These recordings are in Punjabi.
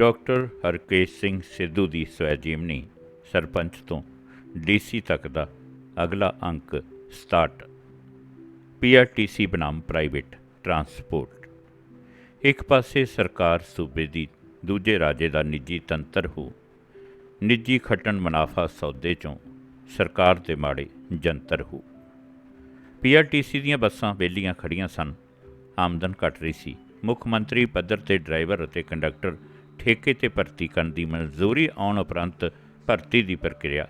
ਡਾਕਟਰ ਹਰਕੇਸ਼ ਸਿੰਘ ਸਿੱਧੂ ਦੀ ਸਵੈਜੀਵਨੀ ਸਰਪੰਚ ਤੋਂ ਡੀਸੀ ਤੱਕ ਦਾ ਅਗਲਾ ਅੰਕ ਸਟਾਰਟ ਪੀਆਰਟੀਸੀ ਬਨਾਮ ਪ੍ਰਾਈਵੇਟ ਟਰਾਂਸਪੋਰਟ। ਇੱਕ ਪਾਸੇ ਸਰਕਾਰ ਸੂਬੇ ਦੀ, ਦੂਜੇ ਰਾਜੇ ਦਾ ਨਿੱਜੀ ਤੰਤਰ ਹੋ, ਨਿੱਜੀ ਖੱਟਣ ਮੁਨਾਫਾ ਸੌਦੇ ਚੋਂ ਸਰਕਾਰ ਦੇ ਮਾੜੇ ਜੰਤਰ ਹੋ। ਪੀਆਰਟੀਸੀ ਦੀਆਂ ਬੱਸਾਂ ਵਿਹਲੀਆਂ ਖੜੀਆਂ ਸਨ। ਆਮਦਨ ਘਟ ਰਹੀ ਸੀ। ਮੁੱਖ ਮੰਤਰੀ, ਪੱਧਰ ਤੇ ਡਰਾਈਵਰ ਅਤੇ ਕੰਡਕਟਰ ਠੇਕੇ ਤੇ ਭਰਤੀ ਕਰਨ ਦੀ ਮਨਜ਼ੂਰੀ ਆਉਣ ਉਪਰੰਤ ਭਰਤੀ ਦੀ ਪ੍ਰਕਿਰਿਆ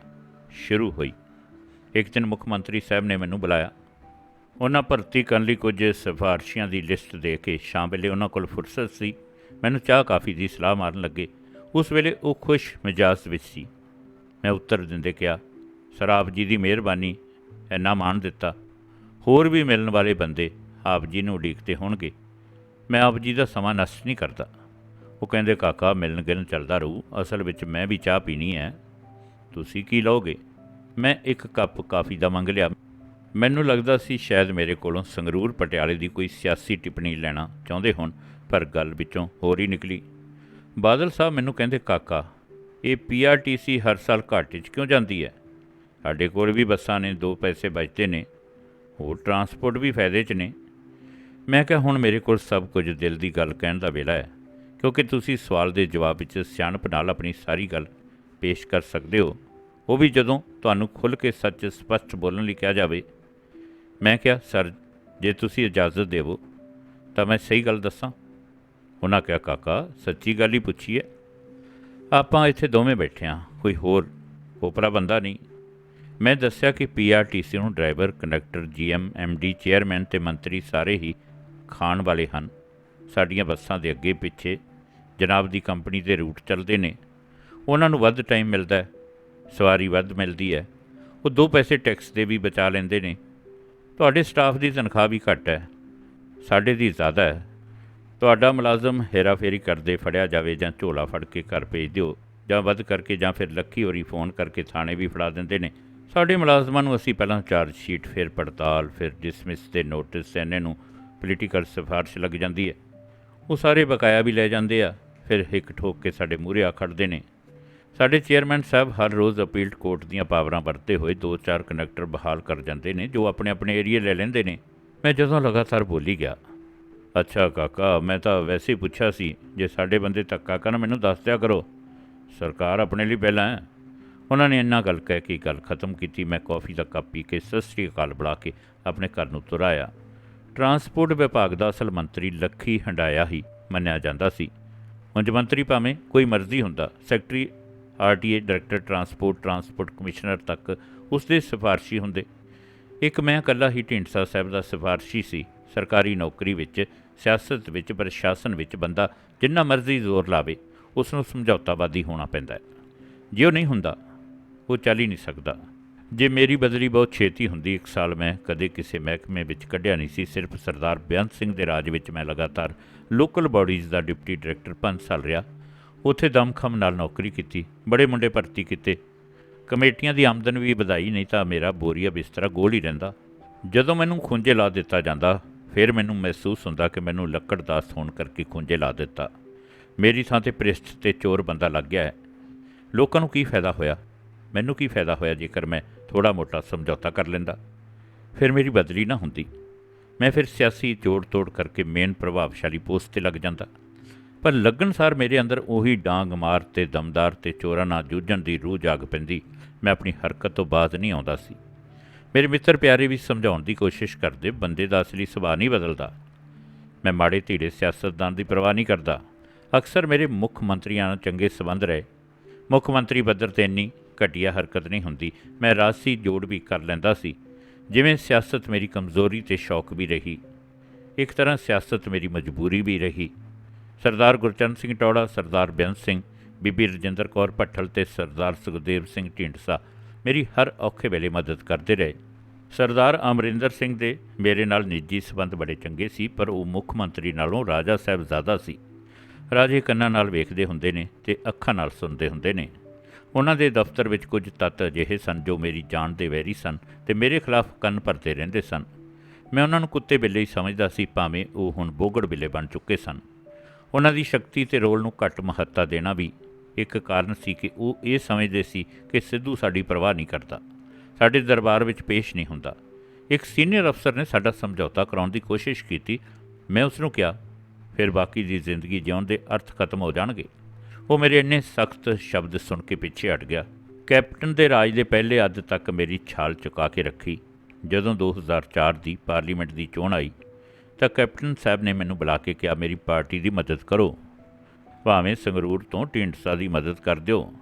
ਸ਼ੁਰੂ ਹੋਈ। ਇੱਕ ਦਿਨ ਮੁੱਖ ਮੰਤਰੀ ਸਾਹਿਬ ਨੇ ਮੈਨੂੰ ਬੁਲਾਇਆ। ਉਹਨਾਂ ਭਰਤੀ ਕਰਨ ਲਈ ਕੁਝ ਸਿਫਾਰਸ਼ੀਆਂ ਦੀ ਲਿਸਟ ਦੇ ਕੇ ਸ਼ਾਮ ਵੇਲੇ ਉਹਨਾਂ ਕੋਲ ਫੁਰਸਤ ਸੀ। ਮੈਨੂੰ ਚਾਹ ਕਾਫੀ ਦੀ ਸਲਾਹ ਮਾਰਨ ਲੱਗੇ। ਉਸ ਵੇਲੇ ਉਹ ਖੁਸ਼ ਮਿਜਾਜ਼ ਵਿੱਚ ਸੀ। ਮੈਂ ਉੱਤਰ ਦਿੰਦੇ ਕਿਹਾ, ਸਰ, ਆਪ ਜੀ ਦੀ ਮਿਹਰਬਾਨੀ, ਇੰਨਾ ਮਾਣ ਦਿੱਤਾ। ਹੋਰ ਵੀ ਮਿਲਣ ਵਾਲੇ ਬੰਦੇ ਆਪ ਜੀ ਨੂੰ ਉਡੀਕਦੇ ਹੋਣਗੇ। ਮੈਂ ਆਪ ਜੀ ਦਾ ਸਮਾਂ ਨਸ਼ਟ ਨਹੀਂ ਕਰਦਾ। ਉਹ ਕਹਿੰਦੇ, ਕਾਕਾ, ਮਿਲਣ ਗਿਲਣ ਚੱਲਦਾ ਰਹੂ। ਅਸਲ ਵਿੱਚ ਮੈਂ ਵੀ ਚਾਹ ਪੀਣੀ ਹੈ ਤੁਸੀਂ ਕੀ ਲਓਗੇ? ਮੈਂ ਇੱਕ ਕੱਪ ਕਾਫੀ ਦਾ ਮੰਗ ਲਿਆ। ਮੈਨੂੰ ਲੱਗਦਾ ਸੀ ਸ਼ਾਇਦ ਮੇਰੇ ਕੋਲੋਂ ਸੰਗਰੂਰ ਪਟਿਆਲੇ ਦੀ ਕੋਈ ਸਿਆਸੀ ਟਿੱਪਣੀ ਲੈਣਾ ਚਾਹੁੰਦੇ ਹੋਣ, ਪਰ ਗੱਲ ਵਿੱਚੋਂ ਹੋਰ ਹੀ ਨਿਕਲੀ। ਬਾਦਲ ਸਾਹਿਬ ਮੈਨੂੰ ਕਹਿੰਦੇ, ਕਾਕਾ, ਇਹ ਪੀਆਰਟੀਸੀ ਹਰ ਸਾਲ ਘਾਟੇ 'ਚ ਕਿਉਂ ਜਾਂਦੀ ਹੈ ਸਾਡੇ ਕੋਲ ਵੀ ਬੱਸਾਂ ਨੇ, ਦੋ ਪੈਸੇ ਬਚਦੇ ਨੇ, ਹੋਰ ਟਰਾਂਸਪੋਰਟ ਵੀ ਫਾਇਦੇ 'ਚ ਨੇ। ਮੈਂ ਕਿਹਾ, ਹੁਣ ਮੇਰੇ ਕੋਲ ਸਭ ਕੁਝ ਦਿਲ ਦੀ ਗੱਲ ਕਹਿਣ ਦਾ ਵੇਲਾ ਹੈ ਕਿਉਂਕਿ ਤੁਸੀਂ ਸਵਾਲ ਦੇ ਜਵਾਬ ਵਿੱਚ ਸਿਆਣਪ ਨਾਲ ਆਪਣੀ ਸਾਰੀ ਗੱਲ ਪੇਸ਼ ਕਰ ਸਕਦੇ ਹੋ। ਉਹ ਵੀ ਜਦੋਂ ਤੁਹਾਨੂੰ ਖੁੱਲ੍ਹ ਕੇ ਸੱਚ ਸਪਸ਼ਟ ਬੋਲਣ ਲਈ ਕਿਹਾ ਜਾਵੇ, ਮੈਂ ਕਿਹਾ, ਸਰ, ਜੇ ਤੁਸੀਂ ਇਜਾਜ਼ਤ ਦੇਵੋ, ਤਾਂ ਮੈਂ ਸਹੀ ਗੱਲ ਦੱਸਾਂ। ਉਹਨਾਂ ਕਿਹਾ, ਕਾਕਾ, ਸੱਚੀ ਗੱਲ ਹੀ ਪੁੱਛੀ ਹੈ ਆਪਾਂ ਇੱਥੇ ਦੋਵੇਂ ਬੈਠੇ ਹਾਂ ਕੋਈ ਹੋਰ ਓਪਰਾ ਬੰਦਾ ਨਹੀਂ। ਮੈਂ ਦੱਸਿਆ ਕਿ ਪੀਆਰਟੀਸੀ ਨੂੰ driver, conductor GM MD chairman ਤੇ ਮੰਤਰੀ ਸਾਰੇ ਹੀ ਖਾਣ ਵਾਲੇ ਹਨ। ਸਾਡੀਆਂ ਬੱਸਾਂ ਦੇ ਅੱਗੇ ਪਿੱਛੇ ਜਨਾਬ ਦੀ ਕੰਪਨੀ ਦੇ ਰੂਟ ਚੱਲਦੇ ਨੇ। ਉਹਨਾਂ ਨੂੰ ਵੱਧ ਟਾਈਮ ਮਿਲਦਾ ਹੈ, ਸਵਾਰੀ ਵੱਧ ਮਿਲਦੀ ਹੈ। ਉਹ ਦੋ ਪੈਸੇ ਟੈਕਸ ਦੇ ਵੀ ਬਚਾ ਲੈਂਦੇ ਨੇ। ਤੁਹਾਡੇ ਸਟਾਫ ਦੀ ਤਨਖਾਹ ਵੀ ਘੱਟ ਹੈ, ਸਾਡੇ ਦੀ ਜ਼ਿਆਦਾ ਹੈ। ਤੁਹਾਡਾ ਮੁਲਾਜ਼ਮ ਹੇਰਾਫੇਰੀ ਕਰਦੇ ਫੜਿਆ ਜਾਵੇ ਜਾਂ ਝੋਲਾ ਫੜ ਕੇ ਘਰ ਭੇਜ ਦਿਓ, ਜਾਂ ਵੱਧ ਕਰਕੇ ਜਾਂ ਫਿਰ ਲੱਕੀ ਹੋਰੀ ਫੋਨ ਕਰਕੇ ਥਾਣੇ ਵੀ ਫੜਾ ਦਿੰਦੇ ਨੇ। ਸਾਡੇ ਮੁਲਾਜ਼ਮਾਂ ਨੂੰ ਅਸੀਂ ਪਹਿਲਾਂ ਚਾਰਜ ਸ਼ੀਟ ਫਿਰ ਪੜਤਾਲ, ਫਿਰ ਡਿਸਮਿਸ ਤੇ ਨੋਟਿਸ ਐਨੇ ਨੂੰ ਪੋਲੀਟੀਕਲ ਸਿਫਾਰਿਸ਼ ਲੱਗ ਜਾਂਦੀ ਹੈ। ਉਹ ਸਾਰੇ ਬਕਾਇਆ ਵੀ ਲੈ ਜਾਂਦੇ ਆ। ਫਿਰ ਹਿੱਕ ਠੋਕ ਕੇ ਸਾਡੇ ਮੂਹਰੇ ਆ ਖੜਦੇ ਨੇ। ਸਾਡੇ ਚੇਅਰਮੈਨ ਸਾਹਿਬ ਹਰ ਰੋਜ਼ ਅਪੀਲਡ ਕੋਰਟ ਦੀਆਂ ਪਾਵਰਾਂ ਵਰਤੇ ਹੋਏ ਦੋ ਚਾਰ ਕੰਡਕਟਰ ਬਹਾਲ ਕਰ ਜਾਂਦੇ ਨੇ, ਜੋ ਆਪਣੇ ਆਪਣੇ ਏਰੀਏ ਲੈ ਲੈਂਦੇ ਨੇ। ਮੈਂ ਜਦੋਂ ਲਗਾਤਾਰ ਬੋਲੀ ਗਿਆ, ਅੱਛਾ ਕਾਕਾ, ਮੈਂ ਤਾਂ ਵੈਸੇ ਹੀ ਪੁੱਛਿਆ ਸੀ, ਜੇ ਸਾਡੇ ਬੰਦੇ ਧੱਕਾ ਕਰਨ ਮੈਨੂੰ ਦੱਸ ਦਿਆ ਕਰੋ। ਸਰਕਾਰ ਆਪਣੇ ਲਈ ਪਹਿਲਾਂ ਹੈ। ਉਹਨਾਂ ਨੇ ਇੰਨਾ ਗੱਲ ਕਹਿ ਕੇ ਗੱਲ ਖਤਮ ਕੀਤੀ। ਮੈਂ ਕੌਫੀ ਦਾ ਕੱਪ ਪੀ ਕੇ ਸਤਿ ਸ੍ਰੀ ਅਕਾਲ ਬੁਲਾ ਕੇ ਆਪਣੇ ਘਰ ਨੂੰ ਤੁਰ ਆਇਆ। ਟਰਾਂਸਪੋਰਟ ਵਿਭਾਗ ਦਾ ਅਸਲ ਮੰਤਰੀ ਲੱਖੀ ਹੰਡਾਇਆ ਹੀ ਮੰਨਿਆ ਜਾਂਦਾ ਸੀ। ਉਂਝ ਮੰਤਰੀ ਭਾਵੇਂ ਕੋਈ ਮਰਜ਼ੀ ਹੁੰਦਾ, secretary, RTA, director, transport transport commissioner ਤੱਕ ਉਸ ਦੇ ਸਿਫਾਰਸ਼ੀ ਹੁੰਦੇ। ਇੱਕ ਮੈਂ ਇਕੱਲਾ ਹੀ ਢੀਂਡਸਾ ਸਾਹਿਬ ਦਾ ਸਿਫਾਰਸ਼ੀ ਸੀ, ਸਰਕਾਰੀ ਨੌਕਰੀ ਵਿੱਚ, ਸਿਆਸਤ ਵਿੱਚ, ਪ੍ਰਸ਼ਾਸਨ ਵਿੱਚ ਬੰਦਾ ਜਿੰਨਾ ਮਰਜ਼ੀ ਜ਼ੋਰ ਲਾਵੇ ਉਸ ਨੂੰ ਸਮਝੌਤਾਵਾਦੀ ਹੋਣਾ ਪੈਂਦਾ ਹੈ। ਜੇ ਉਹ ਨਹੀਂ ਹੁੰਦਾ, ਉਹ ਚੱਲ ਹੀ ਨਹੀਂ ਸਕਦਾ। ਜੇ ਮੇਰੀ ਬਦਲੀ ਬਹੁਤ ਛੇਤੀ ਹੁੰਦੀ, ਇੱਕ ਸਾਲ ਮੈਂ ਕਦੇ ਕਿਸੇ ਮਹਿਕਮੇ ਵਿੱਚ ਕੱਢਿਆ ਨਹੀਂ ਸੀ, ਸਿਰਫ ਸਰਦਾਰ ਬੇਅੰਤ ਸਿੰਘ ਦੇ ਰਾਜ ਵਿੱਚ ਮੈਂ ਲਗਾਤਾਰ ਲੋਕਲ ਬਾਡੀਜ਼ ਦਾ ਡਿਪਟੀ ਡਾਇਰੈਕਟਰ 5 ਸਾਲ ਰਿਹਾ। ਉੱਥੇ ਦਮਖਮ ਨਾਲ ਨੌਕਰੀ ਕੀਤੀ, ਬੜੇ ਮੁੰਡੇ ਭਰਤੀ ਕੀਤੇ। ਕਮੇਟੀਆਂ ਦੀ ਆਮਦਨ ਵੀ ਵਧਾਈ, ਨਹੀਂ ਤਾਂ ਮੇਰਾ ਬੋਰੀਆ ਬਿਸਤਰਾ ਗੋਲ ਹੀ ਰਹਿੰਦਾ। ਜਦੋਂ ਮੈਨੂੰ ਖੁੰਝੇ ਲਾ ਦਿੱਤਾ ਜਾਂਦਾ, ਫਿਰ ਮੈਨੂੰ ਮਹਿਸੂਸ ਹੁੰਦਾ ਕਿ ਮੈਨੂੰ ਲੱਕੜ ਲੱਕੜਦਾਸ ਹੋਣ ਕਰਕੇ ਖੁੰਝੇ ਲਾ ਦਿੱਤਾ। ਮੇਰੀ ਥਾਂ ਤੇ ਪ੍ਰਿਸ਼ਟ ਤੇ ਚੋਰ ਬੰਦਾ ਲੱਗ ਗਿਆ ਹੈ। ਲੋਕਾਂ ਨੂੰ ਕੀ ਫਾਇਦਾ ਹੋਇਆ? ਮੈਨੂੰ ਕੀ ਫਾਇਦਾ ਹੋਇਆ ਜੇਕਰ ਮੈਂ ਥੋੜਾ ਮੋਟਾ ਸਮਝੌਤਾ ਕਰ ਲੈਂਦਾ। ਫਿਰ ਮੇਰੀ ਬਦਲੀ ਨਾ ਹੁੰਦੀ। ਮੈਂ ਫਿਰ ਸਿਆਸੀ ਜੋੜ ਤੋੜ ਕਰਕੇ ਮੇਨ ਪ੍ਰਭਾਵਸ਼ਾਲੀ ਪੋਸਟ ਤੇ ਲੱਗ ਜਾਂਦਾ। ਪਰ ਲੱਗਣ ਸਾਰ ਮੇਰੇ ਅੰਦਰ ਉਹੀ ਡਾਂਗ ਮਾਰ ਤੇ ਦਮਦਾਰ ਤੇ ਚੋਰਾਂ ਨਾਲ ਜੂਝਣ ਦੀ ਰੂਹ ਜਾਗ ਪੈਂਦੀ। ਮੈਂ ਆਪਣੀ ਹਰਕਤ ਤੋਂ ਬਾਅਦ ਨਹੀਂ ਆਉਂਦਾ ਸੀ। ਮੇਰੇ ਮਿੱਤਰ ਪਿਆਰੇ ਵੀ ਸਮਝਾਉਣ ਦੀ ਕੋਸ਼ਿਸ਼ ਕਰਦੇ ਬੰਦੇ ਦਾ ਅਸਲੀ ਸੁਭਾਅ ਨਹੀਂ ਬਦਲਦਾ। ਮੈਂ ਮਾੜੇ ਧੀੜੇ ਸਿਆਸਤਦਾਨ ਦੀ ਪਰਵਾਹ ਨਹੀਂ ਕਰਦਾ। ਅਕਸਰ ਮੇਰੇ ਮੁੱਖ ਮੰਤਰੀਆਂ ਨਾਲ ਚੰਗੇ ਸਬੰਧ ਰਹੇ। ਮੁੱਖ ਮੰਤਰੀ ਪੱਧਰ ਤੇ ਇੰਨੀ ਘਟੀਆ ਹਰਕਤ ਨਹੀਂ ਹੁੰਦੀ। ਮੈਂ ਰਾਜਸੀ ਜੋੜ ਵੀ ਕਰ ਲੈਂਦਾ ਸੀ। ਜਿਵੇਂ ਸਿਆਸਤ ਮੇਰੀ ਕਮਜ਼ੋਰੀ ਤੇ ਸ਼ੌਕ ਵੀ ਰਹੀ, ਇੱਕ ਤਰ੍ਹਾਂ ਸਿਆਸਤ ਮੇਰੀ ਮਜਬੂਰੀ ਵੀ ਰਹੀ। ਸਰਦਾਰ ਗੁਰਚਰਨ ਸਿੰਘ ਟੌੜਾ ਸਰਦਾਰ ਬੇਅੰਤ ਸਿੰਘ, ਬੀਬੀ ਰਜਿੰਦਰ ਕੌਰ ਭੱਠਲ ਤੇ ਸਰਦਾਰ ਸੁਖਦੇਵ ਸਿੰਘ ਢੀਂਡਸਾ ਮੇਰੀ ਹਰ ਔਖੇ ਵੇਲੇ ਮਦਦ ਕਰਦੇ ਰਹੇ। ਸਰਦਾਰ ਅਮਰਿੰਦਰ ਸਿੰਘ ਦੇ ਮੇਰੇ ਨਾਲ ਨਿੱਜੀ ਸਬੰਧ ਬੜੇ ਚੰਗੇ ਸੀ, ਪਰ ਉਹ ਮੁੱਖ ਮੰਤਰੀ ਨਾਲੋਂ ਰਾਜਾ ਸਾਹਿਬ ਜ਼ਿਆਦਾ ਸੀ। ਰਾਜੇ ਕੰਨਾਂ ਨਾਲ ਵੇਖਦੇ ਹੁੰਦੇ ਨੇ ਤੇ ਅੱਖਾਂ ਨਾਲ ਸੁਣਦੇ ਹੁੰਦੇ ਨੇ। ਉਹਨਾਂ ਦੇ ਦਫ਼ਤਰ ਵਿੱਚ ਕੁਝ ਤੱਤ ਅਜਿਹੇ ਸਨ ਜੋ ਮੇਰੀ ਜਾਨ ਦੇ ਵੈਰੀ ਸਨ ਤੇ ਮੇਰੇ ਖਿਲਾਫ ਕੰਨ ਭਰਦੇ ਰਹਿੰਦੇ ਸਨ। ਮੈਂ ਉਹਨਾਂ ਨੂੰ ਕੁੱਤੇ ਬਿੱਲੇ ਹੀ ਸਮਝਦਾ ਸੀ, ਭਾਵੇਂ ਉਹ ਹੁਣ ਬੋਗੜ ਬਿੱਲੇ ਬਣ ਚੁੱਕੇ ਸਨ। ਉਹਨਾਂ ਦੀ ਸ਼ਕਤੀ ਤੇ ਰੋਲ ਨੂੰ ਘੱਟ ਮਹੱਤਤਾ ਦੇਣਾ ਵੀ ਇੱਕ ਕਾਰਨ ਸੀ ਕਿ ਉਹ ਇਹ ਸਮਝਦੇ ਸੀ ਕਿ ਸਿੱਧੂ ਸਾਡੀ ਪਰਵਾਹ ਨਹੀਂ ਕਰਦਾ। ਸਾਡੇ ਦਰਬਾਰ ਵਿੱਚ ਪੇਸ਼ ਨਹੀਂ ਹੁੰਦਾ। ਇੱਕ ਸੀਨੀਅਰ ਅਫਸਰ ਨੇ ਸਾਡਾ ਸਮਝੌਤਾ ਕਰਾਉਣ ਦੀ ਕੋਸ਼ਿਸ਼ ਕੀਤੀ। ਮੈਂ ਉਸ ਨੂੰ ਕਿਹਾ, ਫਿਰ ਬਾਕੀ ਦੀ ਜ਼ਿੰਦਗੀ ਜਿਉਣ ਦੇ ਅਰਥ ਖਤਮ ਹੋ ਜਾਣਗੇ। ਉਹ ਮੇਰੇ ਇੰਨੇ ਸਖਤ ਸ਼ਬਦ ਸੁਣ ਕੇ ਪਿੱਛੇ ਹਟ ਗਿਆ। ਕੈਪਟਨ ਦੇ ਰਾਜ ਦੇ ਪਹਿਲੇ ਅੱਧ ਤੱਕ ਮੇਰੀ ਛਾਲ ਚੁਕਾ ਕੇ ਰੱਖੀ। ਜਦੋਂ 2004 ਦੀ ਪਾਰਲੀਮੈਂਟ ਦੀ ਚੋਣ ਆਈ, ਤਾਂ ਕੈਪਟਨ ਸਾਹਿਬ ਨੇ ਮੈਨੂੰ ਬੁਲਾ ਕੇ ਕਿਹਾ, ਮੇਰੀ ਪਾਰਟੀ ਦੀ ਮਦਦ ਕਰੋ। ਭਾਵੇਂ ਸੰਗਰੂਰ ਤੋਂ ਢੀਂਡਸਾ ਦੀ ਮਦਦ ਕਰ ਦਿਓ।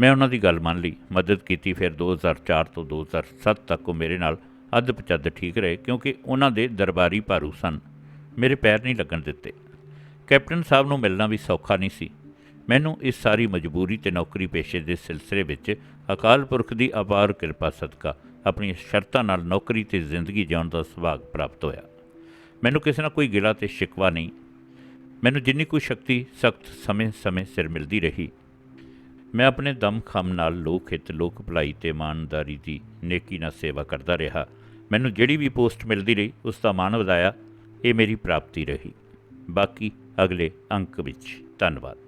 ਮੈਂ ਉਹਨਾਂ ਦੀ ਗੱਲ ਮੰਨ ਲਈ। ਮਦਦ ਕੀਤੀ, ਫਿਰ 2004 ਤੋਂ 2007 ਤੱਕ ਉਹ ਮੇਰੇ ਨਾਲ ਅੱਧ ਪਚੱਧ ਠੀਕ ਰਹੇ, ਕਿਉਂਕਿ ਉਹਨਾਂ ਦੇ ਦਰਬਾਰੀ ਭਾਰੂ ਸਨ। ਮੇਰੇ ਪੈਰ ਨਹੀਂ ਲੱਗਣ ਦਿੱਤੇ। ਕੈਪਟਨ ਸਾਹਿਬ ਨੂੰ ਮਿਲਣਾ ਵੀ ਸੌਖਾ ਨਹੀਂ ਸੀ। ਮੈਨੂੰ ਇਸ ਸਾਰੀ ਮਜਬੂਰੀ ਤੇ ਨੌਕਰੀ ਪੇਸ਼ੇ ਦੇ ਸਿਲਸਿਲੇ ਵਿੱਚ ਅਕਾਲ ਪੁਰਖ ਦੀ ਅਪਾਰ ਕਿਰਪਾ ਸਦਕਾ ਆਪਣੀ ਸ਼ਰਤਾਂ ਨਾਲ ਨੌਕਰੀ ਤੇ ਜ਼ਿੰਦਗੀ ਜਿਉਣ ਦਾ ਸੁਭਾਗ ਪ੍ਰਾਪਤ ਹੋਇਆ। ਮੈਨੂੰ ਕਿਸੇ ਨਾਲ ਕੋਈ ਗਿਲਾ ਤੇ ਸ਼ਿਕਵਾ ਨਹੀਂ। ਮੈਨੂੰ ਜਿੰਨੀ ਕੋਈ ਸ਼ਕਤੀ ਸਖਤ ਸਮੇਂ-ਸਮੇਂ ਸਿਰ ਮਿਲਦੀ ਰਹੀ। ਮੈਂ ਆਪਣੇ ਦਮ ਖਮ ਨਾਲ ਲੋਕ ਹਿੱਤ, ਲੋਕ ਭਲਾਈ ਤੇ ਇਮਾਨਦਾਰੀ ਦੀ ਨੇਕੀ ਨਾਲ ਸੇਵਾ ਕਰਦਾ ਰਿਹਾ। ਮੈਨੂੰ ਜਿਹੜੀ ਵੀ ਪੋਸਟ ਮਿਲਦੀ ਰਹੀ, ਉਸ ਦਾ ਮਾਣ ਵਧਾਇਆ। ਇਹ ਮੇਰੀ ਪ੍ਰਾਪਤੀ ਰਹੀ। ਬਾਕੀ ਅਗਲੇ ਅੰਕ ਵਿੱਚ। ਧੰਨਵਾਦ।